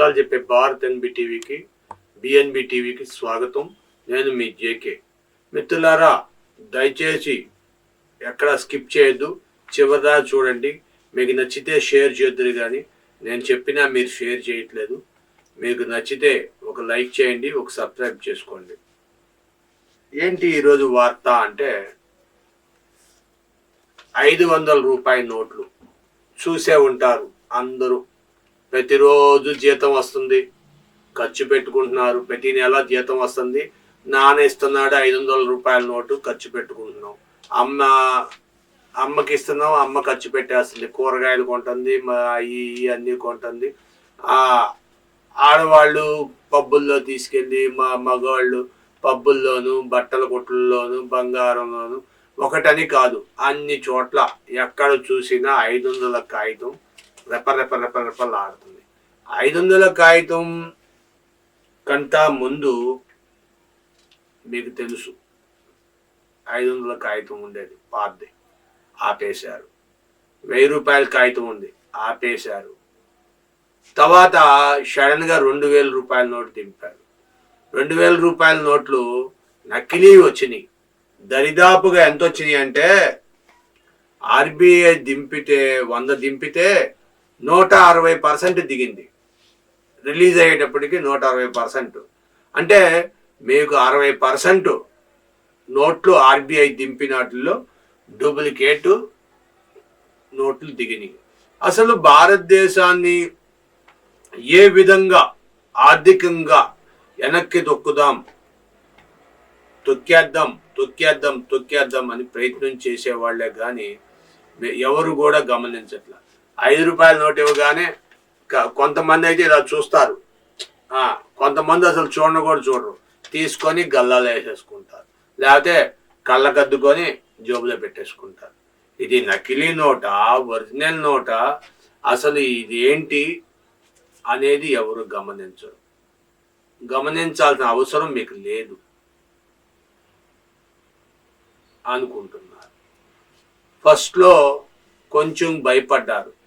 నిజాలు చెప్పే భారత్ ఎన్బి టీవీకి బిఎన్బి టీవీకి స్వాగతం. నేను మీ జేకే. మిత్రులారా దయచేసి ఎక్కడ స్కిప్ చేయొద్దు. చివరిదా చూడండి. మీకు నచ్చితే షేర్ చేద్దురు కానీ నేను చెప్పినా మీరు షేర్ చేయట్లేదు. మీకు నచ్చితే ఒక లైక్ చేయండి ఒక సబ్స్క్రైబ్ చేసుకోండి. ఏంటి ఈరోజు వార్త అంటే ఐదు వందల రూపాయల నోట్లు చూసే ఉంటారు అందరూ. ప్రతిరోజు జీతం వస్తుంది. ఖర్చు పెట్టుకుంటున్నారు. ప్రతి నెల జీతం వస్తుంది. నాన్న ఇస్తున్నాడు ఐదు వందల రూపాయల నోటు ఖర్చు పెట్టుకుంటున్నాం. అమ్మ అమ్మకి ఇస్తున్నాం. అమ్మ ఖర్చు పెట్టేస్తుంది. కూరగాయలు కొంటుంది. మా అవి ఇవి అన్నీ కొంటుంది. ఆడవాళ్ళు పబ్బుల్లో తీసుకెళ్ళి మా మగవాళ్ళు పబ్బుల్లోను బట్టల కొట్లలోను బంగారంలోను ఒకటని కాదు. అన్ని చోట్ల ఎక్కడ చూసినా ఐదు. వందల కాగితం రెప రెప రెప ఆడుతుంది ఐదు వందల కాగితం కంటా ముందు మీకు తెలుసు. ఐదు వందల కాగితం ఉండేది. పాతది. ఆపేశారు. వెయ్యి రూపాయల కాగితం ఉంది. ఆపేశారు. తర్వాత సడన్గా రెండు వేల రూపాయల నోటు దింపారు. రెండు వేల రూపాయల నోట్లు నకిలీ వచ్చినాయి. దరిదాపుగా ఎంత వచ్చినాయి అంటే ఆర్బీఐ దింపితే వంద దింపితే నూట అరవై పర్సెంట్ దిగింది. రిలీజ్ అయ్యేటప్పటికి నూట అరవై పర్సెంట్ అంటే మీకు అరవై పర్సెంట్ నోట్లు ఆర్బీఐ దింపినట్లో డూప్లికేట్ నోట్లు దిగినాయి. అసలు భారతదేశాన్ని ఏ విధంగా ఆర్థికంగా వెనక్కి తొక్కుదాం తొక్కేద్దాం తొక్కేద్దాం తొక్కేద్దాం అని ప్రయత్నం చేసేవాళ్ళే కానీ ఎవరు కూడా గమనించట్లేదు ఐదు రూపాయల నోట్ ఇవ్వగానే కొంతమంది అయితే ఇలా చూస్తారు. కొంతమంది అసలు చూడను కూడా చూడరు. తీసుకొని గల్లాలో వేసేసుకుంటారు. లేకపోతే కళ్ళకద్దుకొని జోబులో పెట్టేసుకుంటారు. ఇది నకిలీ నోట? ఒరిజినల్ నోట? అసలు ఇది ఏంటి అనేది ఎవరు గమనించరు. గమనించాల్సిన అవసరం మీకు లేదు అనుకుంటున్నారు. ఫస్ట్లో కొంచెం భయపడ్డారు.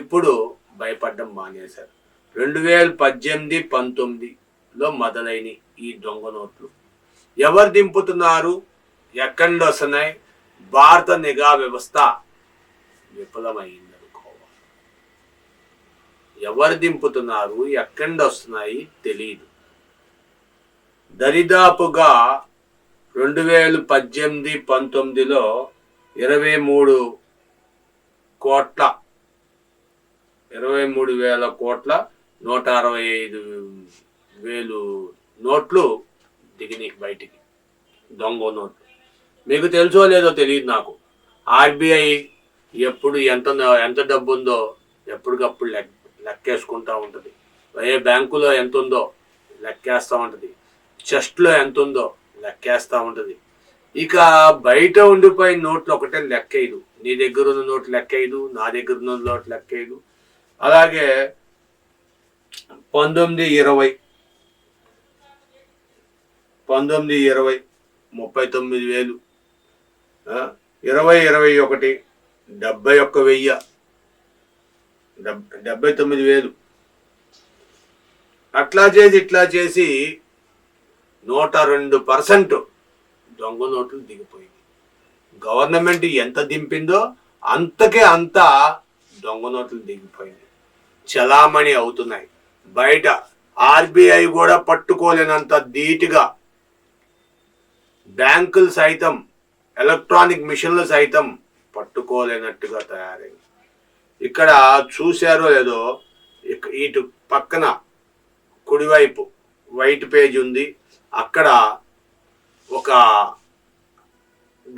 ఇప్పుడు భయపడడం మానేశారు. రెండు వేల పద్దెనిమిది పంతొమ్మిదిలో మొదలైన ఈ దొంగ నోట్లు. ఎవరు దింపుతున్నారు? ఎక్కడి వస్తున్నాయి? భారత నిఘా వ్యవస్థ విఫలమైంది అనుకోవాలి ఎవరు దింపుతున్నారు? ఎక్కడి వస్తున్నాయి? తెలియదు దరిదాపుగా రెండు వేల పద్దెనిమిది పంతొమ్మిదిలో ఇరవై మూడు కోట్ల ఇరవై మూడు వేల కోట్ల నూట అరవై ఐదు వేలు నోట్లు దిగినాయి బయటికి. దొంగ నోట్లు. మీకు తెలుసో లేదో తెలియదు నాకు. ఆర్బీఐ ఎప్పుడు ఎంత ఎంత డబ్బు ఉందో ఎప్పటికప్పుడు లెక్ లెక్కేసుకుంటూ ఉంటుంది. ఏ బ్యాంకులో ఎంత ఉందో లెక్కేస్తూ ఉంటుంది. చెస్ట్లో ఎంత ఉందో లెక్కేస్తూ ఉంటుంది. ఇక బయట ఉండిపోయిన నోట్లు ఒకటే లెక్కేయదు. నీ దగ్గర ఉన్న నోట్లు లెక్కేయదు నా దగ్గర ఉన్న నోట్లు లెక్కేయదు. అలాగే పంతొమ్మిది ఇరవై పంతొమ్మిది ఇరవై ముప్పై తొమ్మిది వేలు ఇరవై ఇరవై ఒకటి డెబ్బై ఒక్క వెయ్యి డెబ్- డెబ్బై తొమ్మిది వేలు. అట్లా చేసి ఇట్లా చేసి నూట రెండు పర్సెంట్ దొంగ నోట్లు దిగిపోయింది. గవర్నమెంట్ ఎంత దింపిందో అంతకే అంత దొంగ నోట్లు దిగిపోయింది. చలామణి అవుతున్నాయి. బయట ఆర్బీఐ కూడా పట్టుకోలేనంత ధీటుగా బ్యాంకులు సైతం ఎలక్ట్రానిక్ మిషన్లు సైతం పట్టుకోలేనట్టుగా తయారైంది. ఇక్కడ చూశారో లేదో ఇక- ఇటు పక్కన కుడివైపు వైట్ పేజ్ ఉంది. అక్కడ ఒక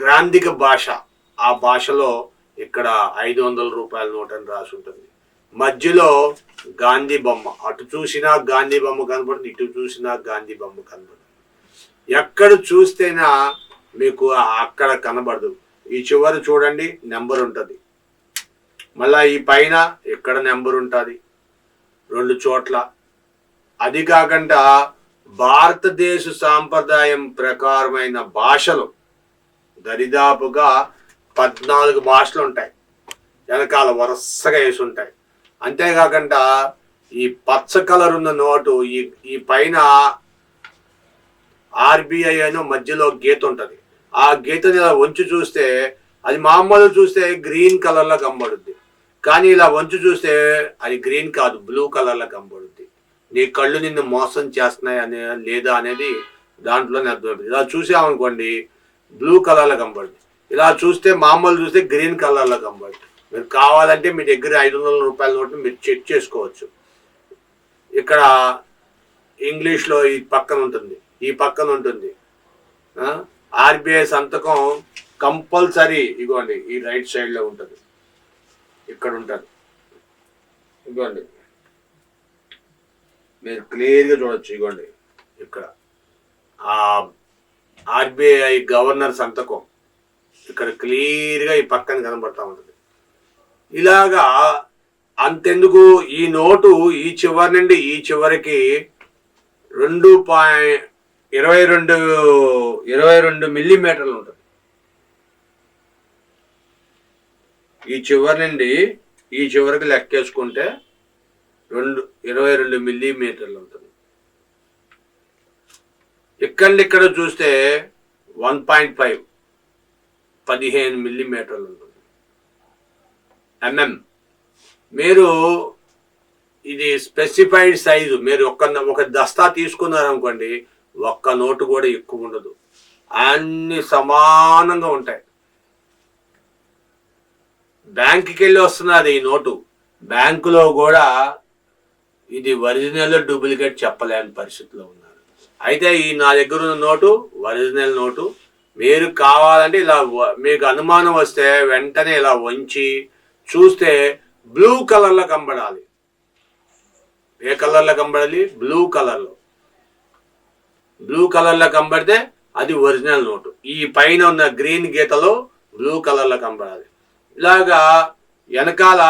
గ్రాంధిక భాష. ఆ భాషలో ఇక్కడ ఐదు వందల రూపాయల నోట్ అని రాసి ఉంటుంది మధ్యలో గాంధీ బొమ్మ. అటు చూసినా గాంధీ బొమ్మ కనబడుతుంది ఇటు చూసినా గాంధీ బొమ్మ కనబడుతుంది ఎక్కడ చూస్తేనా మీకు అక్కడ కనబడదు. ఈ చివరి చూడండి నెంబర్ ఉంటుంది. మళ్ళా ఈ పైన ఇక్కడ నెంబర్ ఉంటుంది? రెండు చోట్ల. అది కాకుండా భారతదేశ సాంప్రదాయం ప్రకారమైన భాషలు దరిదాపుగా పద్నాలుగు భాషలు ఉంటాయి. వెనకాల వరుసగా వేసి ఉంటాయి. అంతేకాకుండా ఈ పచ్చ కలర్ ఉన్న నోటు ఈ ఈ పైన ఆర్బిఐ అని మధ్యలో గీత ఉంటుంది. ఆ గీతని ఇలా వంచి చూస్తే అది మామూలు చూస్తే గ్రీన్ కలర్లో కనబడుద్ది. కానీ ఇలా వంచి చూస్తే అది గ్రీన్ కాదు బ్లూ కలర్లో కనబడుద్ది. నీ కళ్ళు నిన్ను మోసం చేస్తున్నాయి అనే లేదా అనేది దాంట్లోనే అర్థమవుతుంది ఇలా చూసామనుకోండి బ్లూ కలర్లో కనబడుద్ది. ఇలా చూస్తే మామూలు చూస్తే గ్రీన్ కలర్లో కనబడుతుంది మీరు కావాలంటే మీ దగ్గర ఐదు వందల రూపాయల నోట్ని మీరు చెక్ చేసుకోవచ్చు. ఇక్కడ ఇంగ్లీష్లో ఈ పక్కన ఉంటుంది. ఈ పక్కన ఉంటుంది. ఆర్బీఐ సంతకం కంపల్సరీ ఇగోండి ఈ రైట్ సైడ్లో ఉంటుంది. ఇక్కడ ఉంటుంది. ఇగోండి. మీరు క్లియర్గా చూడొచ్చు ఇగోండి. ఇక్కడ. ఆ ఆర్బీఐ గవర్నర్ సంతకం. ఇక్కడ క్లియర్గా ఈ పక్కన కనబడతా ఉంటుంది. ఇలాగా అంతెందుకు ఈ నోటు ఈ చివరి నుండి ఈ చివరికి రెండు పాయింట్ ఇరవై రెండు ఇరవై రెండు మిల్లీమీటర్లు ఉంటుంది. ఈ చివరి నుండి ఈ చివరికి లెక్కేసుకుంటే రెండు ఇరవై రెండు మిల్లీమీటర్లు ఉంటుంది. ఇక్కడ ఇక్కడ చూస్తే వన్ పాయింట్ ఫైవ్ పదిహేను మిల్లీమీటర్లు ఉంటుంది. ఎంఎం మీరు ఇది స్పెసిఫైడ్ సైజు మీరు ఒక్క ఒక దస్తా తీసుకున్నారనుకోండి ఒక్క నోటు కూడా ఎక్కువ ఉండదు. అన్ని సమానంగా ఉంటాయి. బ్యాంకుకి వెళ్ళి వస్తున్నది ఈ నోటు. బ్యాంకులో కూడా ఇది ఒరిజినల్ డూప్లికేట్ చెప్పలేని పరిస్థితిలో ఉన్నారు. అయితే ఈ నా దగ్గర ఉన్న నోటు ఒరిజినల్ నోటు. మీరు కావాలంటే ఇలా మీకు అనుమానం వస్తే వెంటనే ఇలా వంచి చూస్తే బ్లూ కలర్లో కనబడాలి. ఏ కలర్లో కనబడాలి? బ్లూ కలర్లో బ్లూ కలర్లో కనబడితే అది ఒరిజినల్ నోటు ఈ పైన ఉన్న గ్రీన్ గీతలో బ్లూ కలర్లో కనబడాలి. ఇలాగా వెనకాల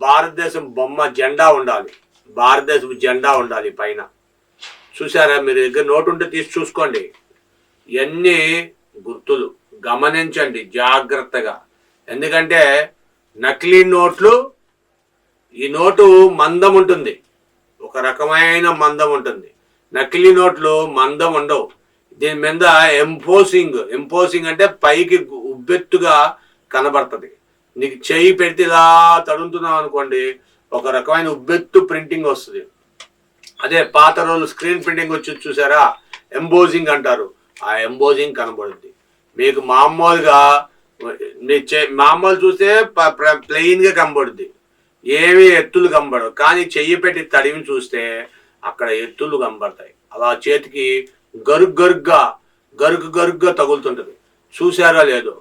భారతదేశం బొమ్మ జెండా ఉండాలి. భారతదేశం జెండా ఉండాలి పైన. చూసారా మీరు దగ్గర నోటు ఉంటే తీసి చూసుకోండి. ఇవన్నీ గుర్తులు. గమనించండి జాగ్రత్తగా. ఎందుకంటే నకిలీ నోట్లు ఈ నోటు మందం ఉంటుంది. ఒక రకమైన మందం ఉంటుంది. నకిలీ నోట్లు మందం ఉండవు. దీని మీద ఎంపోసింగ్ ఎంపోసింగ్ అంటే పైకి ఉబ్బెత్తుగా కనబడుతుంది. నీకు చేయి పెడితే ఇలా తడుముతున్నావు అనుకోండి ఒక రకమైన ఉబ్బెత్తు ప్రింటింగ్ వస్తుంది. అదే పాత రోజులు స్క్రీన్ ప్రింటింగ్ వచ్చి చూసారా? ఎంబోజింగ్ అంటారు. ఆ ఎంబోజింగ్ కనబడుద్ది. మీకు మామూలుగా మీ చే- మామూలు చూస్తే ప్లెయిన్గా కనబడుద్ది. ఏవి ఎత్తులు కనబడవు. కానీ చెయ్యి పెట్టి తడివి చూస్తే అక్కడ ఎత్తులు కనబడతాయి. అలా చేతికి గరుగ్ గరుగ్గా గరుగు గరుగ్గా తగులుతుంటది. చూసారా లేదో?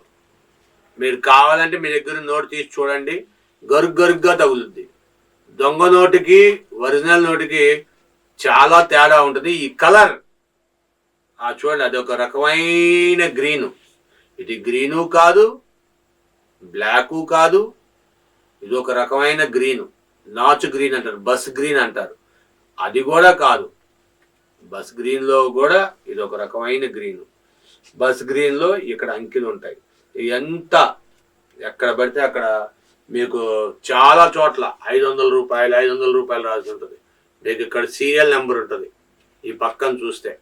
మీరు కావాలంటే మీ దగ్గర నోటు తీసి చూడండి. గరుగ్ గరుగ్గా తగులుద్ది. దొంగ నోటికి ఒరిజినల్ నోటికి చాలా తేడా ఉంటుంది. ఈ కలర్ ఆ చూడండి అది ఒక రకమైన గ్రీను. ఇది గ్రీను కాదు బ్లాకు కాదు ఇది ఒక రకమైన గ్రీను. నాచ్ గ్రీన్ అంటారు బస్ గ్రీన్ అంటారు. అది కూడా కాదు. బస్ గ్రీన్లో కూడా ఇది ఒక రకమైన గ్రీను. బస్ గ్రీన్లో ఇక్కడ అంకెలు ఉంటాయి. ఎంత ఎక్కడ పడితే అక్కడ మీకు చాలా చోట్ల ఐదు వందల రూపాయలు ఐదు వందల రూపాయలు రాసి ఉంటుంది. మీకు ఇక్కడ సీరియల్ నెంబర్ ఉంటుంది. ఈ పక్కన చూస్తే.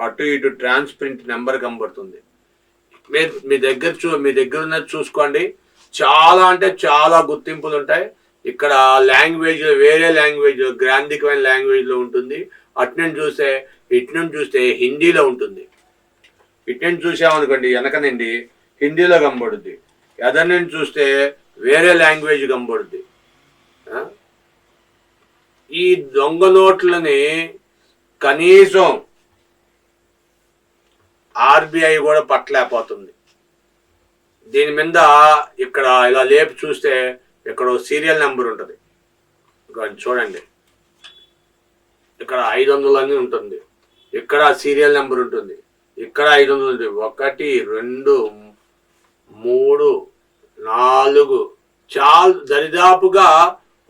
అటు ఇటు ట్రాన్స్ప్రింట్ నెంబర్ కనబడుతుంది. మీరు మీ దగ్గర చూ మీ దగ్గర ఉన్నది చూసుకోండి. చాలా అంటే చాలా గుర్తింపులు ఉంటాయి. ఇక్కడ లాంగ్వేజ్ వేరే లాంగ్వేజ్ గ్రాంధికమైన లాంగ్వేజ్లో ఉంటుంది. అటు చూస్తే ఇటు నుంచి చూస్తే హిందీలో ఉంటుంది. ఇటు నుండి చూసామనుకోండి వెనక నుండి హిందీలో కనబడుద్ది. ఎదరి నుండి చూస్తే వేరే లాంగ్వేజ్ కనబడుద్ది. ఈ దొంగ నోట్లని కనీసం ఆర్బీఐ కూడా పట్టలేకపోతుంది. దీని మీద ఇక్కడ ఇలా లేపి చూస్తే ఇక్కడ సీరియల్ నెంబర్ ఉంటుంది. ఇక్కడ చూడండి. ఇక్కడ ఐదు వందలు అని ఉంటుంది. ఇక్కడ సీరియల్ నెంబర్ ఉంటుంది. ఇక్కడ ఐదు వందలు ఉంటుంది ఒకటి రెండు మూడు నాలుగు. చాలు దరిదాపుగా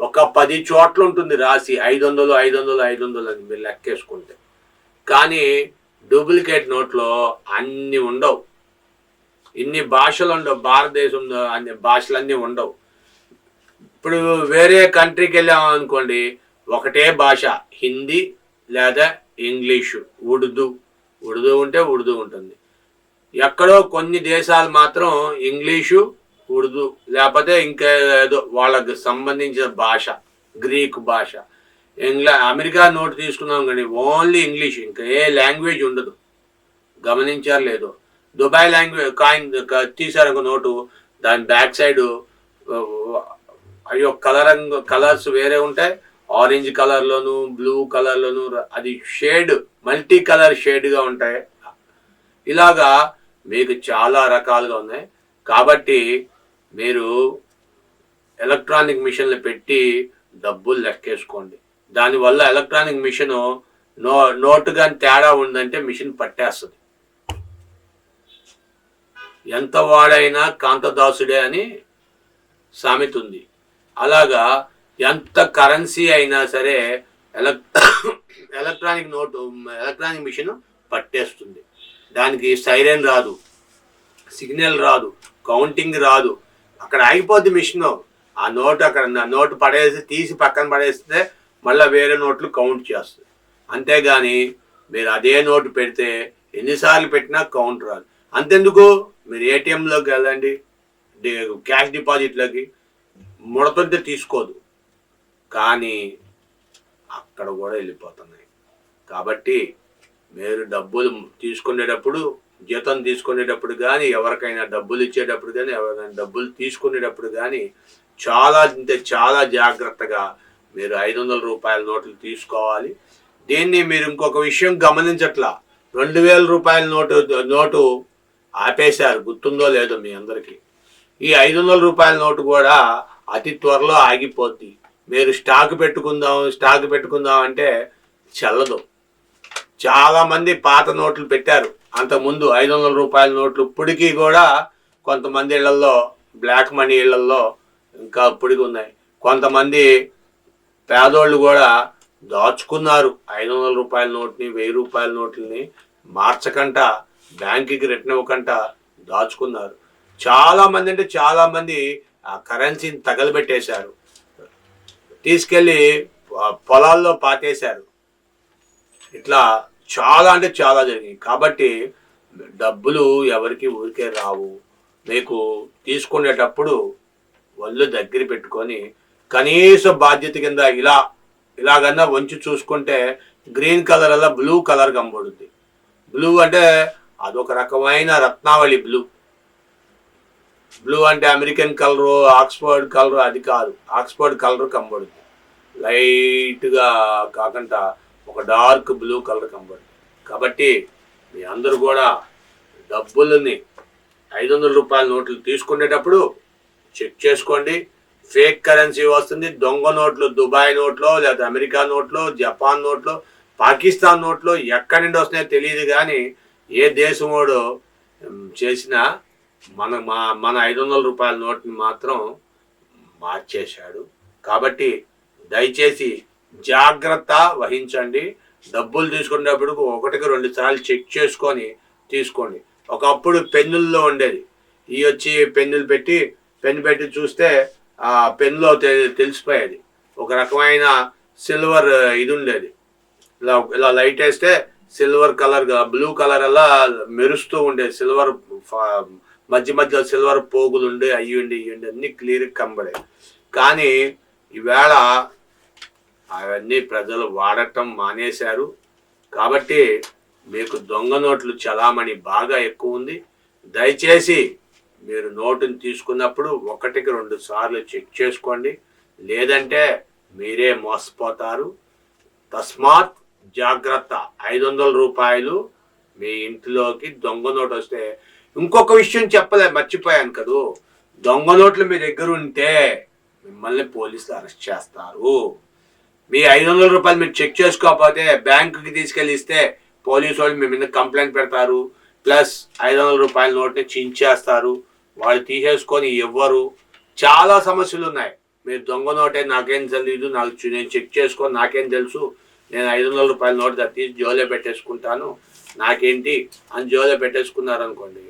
ఒక పది చోట్ల ఉంటుంది రాసి ఐదు వందలు ఐదు వందలు ఐదు వందలు అని మీరు లెక్కేసుకుంటే. కానీ డూప్లికేట్ నోట్లో అన్నీ ఉండవు. ఇన్ని భాషలు ఉండవు భారతదేశంలో అన్ని భాషలన్నీ ఉండవు. ఇప్పుడు వేరే కంట్రీకి వెళ్ళాం అనుకోండి ఒకటే భాష హిందీ లేదా ఇంగ్లీషు. ఉర్దూ. ఉర్దూ ఉంటే ఉర్దూ ఉంటుంది. ఎక్కడో కొన్ని దేశాలు మాత్రం ఇంగ్లీషు ఉర్దూ లేకపోతే ఇంకా ఏదో వాళ్ళకి సంబంధించిన భాష గ్రీక్ భాష. ఇంగ్లా అమెరికా నోటు తీసుకున్నాం కానీ ఓన్లీ ఇంగ్లీష్ ఇంకా ఏ లాంగ్వేజ్ ఉండదు. గమనించారు లేదు. దుబాయ్ లాంగ్వేజ్ కాయిన్ తీశారు ఒక నోటు. దాని బ్యాక్ సైడ్ అయ్యో కలర్ కలర్స్ వేరే ఉంటాయి. ఆరెంజ్ కలర్లోను బ్లూ కలర్లోను అది షేడ్ మల్టీ కలర్ షేడ్గా ఉంటాయి. ఇలాగా మీకు చాలా రకాలుగా ఉన్నాయి. కాబట్టి మీరు ఎలక్ట్రానిక్ మిషన్లు పెట్టి డబ్బులు లెక్కేసుకోండి. దానివల్ల ఎలక్ట్రానిక్ మిషన్ నో నోటు కానీ తేడా ఉందంటే మిషన్ పట్టేస్తుంది. ఎంత వాడైనా కాంతదాసుడే అని సామెత ఉంది అలాగా ఎంత కరెన్సీ అయినా సరే ఎలక్ ఎలక్ట్రానిక్ నోటు ఎలక్ట్రానిక్ మిషన్ పట్టేస్తుంది. దానికి సైరన్ రాదు సిగ్నల్ రాదు కౌంటింగ్ రాదు. అక్కడ ఆగిపోద్ది మిషన్. ఆ నోటు అక్కడ నా నోటు పడేసి తీసి పక్కన పడేస్తే మళ్ళీ వేరే నోట్లు కౌంట్ చేస్తుంది. అంతేగాని మీరు అదే నోటు పెడితే ఎన్నిసార్లు పెట్టినా కౌంట్ రాదు. అంతెందుకు? మీరు ఏటీఎంలోకి వెళ్ళండి. క్యాష్ డిపాజిట్లోకి. ముడతంటే తీసుకోదు. కానీ అక్కడ కూడా వెళ్ళిపోతున్నాయి. కాబట్టి మీరు డబ్బులు తీసుకునేటప్పుడు జీతం తీసుకునేటప్పుడు కానీ ఎవరికైనా డబ్బులు ఇచ్చేటప్పుడు కానీ ఎవరికైనా డబ్బులు తీసుకునేటప్పుడు కానీ చాలా అంటే చాలా జాగ్రత్తగా మీరు ఐదు వందల రూపాయల నోట్లు తీసుకోవాలి. దీన్ని మీరు ఇంకొక విషయం గమనించట్లా. రెండు వేల రూపాయల నోటు నోటు ఆపేశారు. గుర్తుందో లేదో మీ అందరికీ. ఈ ఐదు వందల రూపాయల నోటు కూడా అతి త్వరలో ఆగిపోద్ది. మీరు స్టాక్ పెట్టుకుందాం స్టాక్ పెట్టుకుందాం అంటే చల్లదు. చాలామంది పాత నోట్లు పెట్టారు. అంతకుముందు ఐదు వందల రూపాయల నోట్లు ఇప్పటికీ కూడా కొంతమంది ఇళ్ళలో బ్లాక్ మనీ ఇళ్ళలో ఇంకా ఇప్పటికి ఉన్నాయి. కొంతమంది పేదోళ్ళు కూడా దాచుకున్నారు. ఐదు వందల రూపాయల నోట్ని వెయ్యి రూపాయల నోట్లని మార్చకంట బ్యాంకుకి రిటర్న్ ఇవ్వకంట దాచుకున్నారు. చాలా మంది అంటే చాలామంది ఆ కరెన్సీని తగలబెట్టేశారు. తీసుకెళ్ళి పొలాల్లో పాతేశారు. ఇట్లా చాలా అంటే చాలా జరిగింది. కాబట్టి డబ్బులు ఎవరికి ఊరికే రావు. మీకు తీసుకునేటప్పుడు ఒళ్ళు దగ్గర పెట్టుకొని కనీస బాధ్యత కింద ఇలా ఇలాగన్నా వంచి చూసుకుంటే గ్రీన్ కలర్ అలా బ్లూ కలర్ కనబడుద్ది. బ్లూ అంటే అదొక రకమైన రత్నావళి బ్లూ. బ్లూ అంటే అమెరికన్ కలరు ఆక్స్ఫర్డ్ కలర్ అది కాదు. ఆక్స్ఫర్డ్ కలర్ కనబడుద్ది. లైట్గా కాకుండా ఒక డార్క్ బ్లూ కలర్ కనబడుతుంది కాబట్టి మీ అందరూ కూడా డబ్బులని ఐదు వందల రూపాయల నోట్లు తీసుకునేటప్పుడు చెక్ చేసుకోండి. ఫేక్ కరెన్సీ వస్తుంది. దొంగ నోట్లు దుబాయ్ నోట్లో లేకపోతే అమెరికా నోట్లో జపాన్ నోట్లో పాకిస్తాన్ నోట్లో ఎక్కడి నుండి వస్తున్నాయో తెలియదు కానీ ఏ దేశమోడు చేసినా మన మా మన ఐదు వందల రూపాయల నోట్ని మాత్రం మార్చేశాడు. కాబట్టి దయచేసి జాగ్రత్త వహించండి. డబ్బులు తీసుకునేటప్పుడు ఒకటికి రెండు సార్లు చెక్ చేసుకొని తీసుకోండి. ఒకప్పుడు పెన్నుల్లో ఉండేది. ఈ వచ్చి పెన్నులు పెట్టి పెన్ను పెట్టి చూస్తే ఆ తెలిసిపోయేది. ఒక రకమైన సిల్వర్ ఇది ఉండేది ఇలా ఇలా లైట్ వేస్తే సిల్వర్ కలర్ బ్లూ కలర్ అలా మెరుస్తూ ఉండేది. సిల్వర్ మధ్య మధ్య సిల్వర్ పోగులు ఉండే అయ్యి ఉండి ఉండి అన్ని క్లియర్గా కనబడే కానీ ఈవేళ అవన్నీ ప్రజలు వాడటం మానేశారు. కాబట్టి మీకు దొంగ నోట్లు చలామణి బాగా ఎక్కువ ఉంది దయచేసి మీరు నోటుని తీసుకున్నప్పుడు ఒకటికి రెండు సార్లు చెక్ చేసుకోండి. లేదంటే మీరే మోసపోతారు. తస్మాత్ జాగ్రత్త. ఐదు వందల రూపాయలు మీ ఇంటిలోకి దొంగ నోటు వస్తే ఇంకొక విషయం చెప్పలే మర్చిపోయాను కదూ. దొంగ నోట్లు మీ దగ్గర ఉంటే మిమ్మల్ని పోలీసులు అరెస్ట్ చేస్తారు. మీ ఐదు వందల రూపాయలు మీరు చెక్ చేసుకోకపోతే బ్యాంకుకి తీసుకెళ్ళి ఇస్తే పోలీసు వాళ్ళు మీ మీద కంప్లైంట్ పెడతారు. ప్లస్ ఐదు వందల రూపాయల నోట్ని చించేస్తారు. వాళ్ళు తీసేసుకొని ఎవ్వరు. చాలా సమస్యలు ఉన్నాయి మీరు దొంగ నోటే నాకేం తెలియదు నాకు నేను చెక్ చేసుకొని నాకేం తెలుసు. నేను ఐదు వందల రూపాయల నోట్ తీసి జోలో పెట్టేసుకుంటాను. నాకేంటి? అని జోలో పెట్టేసుకున్నారు అనుకోండి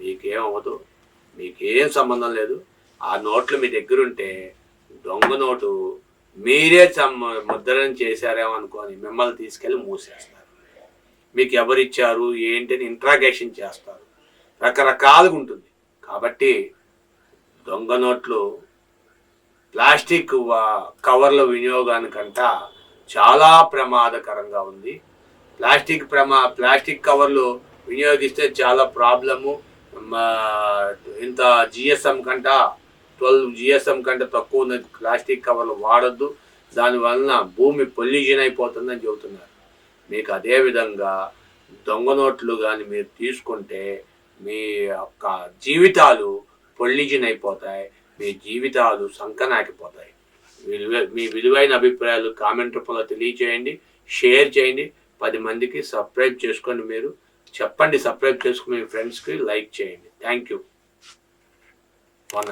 మీకేం అవ్వదు. మీకేం సంబంధం లేదు. ఆ నోట్లు మీ దగ్గర ఉంటే దొంగ నోటు మీరే సమ్ ముద్రణ చేశారేమో అనుకొని మిమ్మల్ని తీసుకెళ్ళి మూసేస్తారు. మీకు ఎవరిచ్చారు ఏంటి అని ఇంట్రాగేషన్ చేస్తారు. రకరకాలుగా ఉంటుంది కాబట్టి దొంగ నోట్లు ప్లాస్టిక్ కవర్ల వినియోగానికంట చాలా ప్రమాదకరంగా ఉంది. ప్లాస్టిక్ ప్రమా ప్లాస్టిక్ కవర్లు వినియోగిస్తే చాలా ప్రాబ్లము. మా- ఇంత జిఎస్ఎం కంట ట్వెల్వ్ జిఎస్ఎం కంటే తక్కువ ఉన్న ప్లాస్టిక్ కవర్లు వాడద్దు. దానివలన భూమి పొల్యూషన్ అయిపోతుందని చెబుతున్నారు. మీకు అదే విధంగా దొంగ నోట్లు కానీ మీరు తీసుకుంటే మీ యొక్క జీవితాలు పొల్యూషన్ అయిపోతాయి మీ జీవితాలు సంకనాకిపోతాయి. విలువ మీ విలువైన అభిప్రాయాలు కామెంట్ రూపంలో తెలియచేయండి షేర్ చేయండి పది మందికి సబ్స్క్రైబ్ చేసుకోండి మీరు చెప్పండి సబ్స్క్రైబ్ చేసుకుని మీ ఫ్రెండ్స్కి లైక్ చేయండి. Thank you. వన్